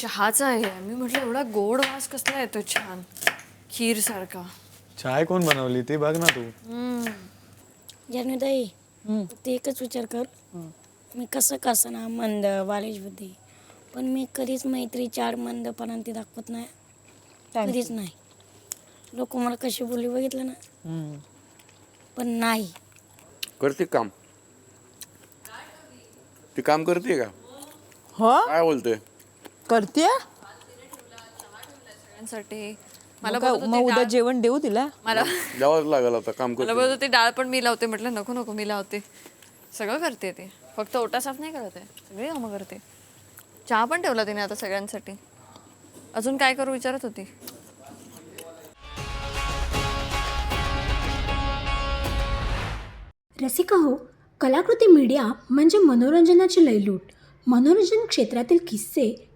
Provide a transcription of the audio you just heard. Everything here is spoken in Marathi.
चहाचा आहे. मी म्हटलं एवढा गोड वास कसला येतो छान. खीर सारखा चाय कोण बनवली? ती बघ ना तू. जन्मताई ते एकच विचार कर. मी कसं कसं ना मंद बालिश बुद्धी पण मी कधीच मैत्री चार मंदपणा ते दाखवत नाही. कधीच नाही. लोक मला कशी बोलली बघितलं ना? पण नाही. करते काम? ती काम करते का? हो? काय बोलते करते सगळ्यांसाठी. मला मग होती उद्या डाळ- जेवण देऊ तिला? मला द्यावंच लागेल आता काम मला करते. बोलत होती डाळ पण मी लावते म्हटलं नको नको मी लावते. सगळं करते ते. फक्त ओटा साफ नाही करत आहे. सगळी कामं करते. चहा पण ठेवला तिने आता सगळ्यांसाठी. अजून काय करू विचारत होती? रसिका हो कलाकृती मीडिया म्हणजे मनोरंजनाची लयलूट. मनोरंजन क्षेत्रातील किस्से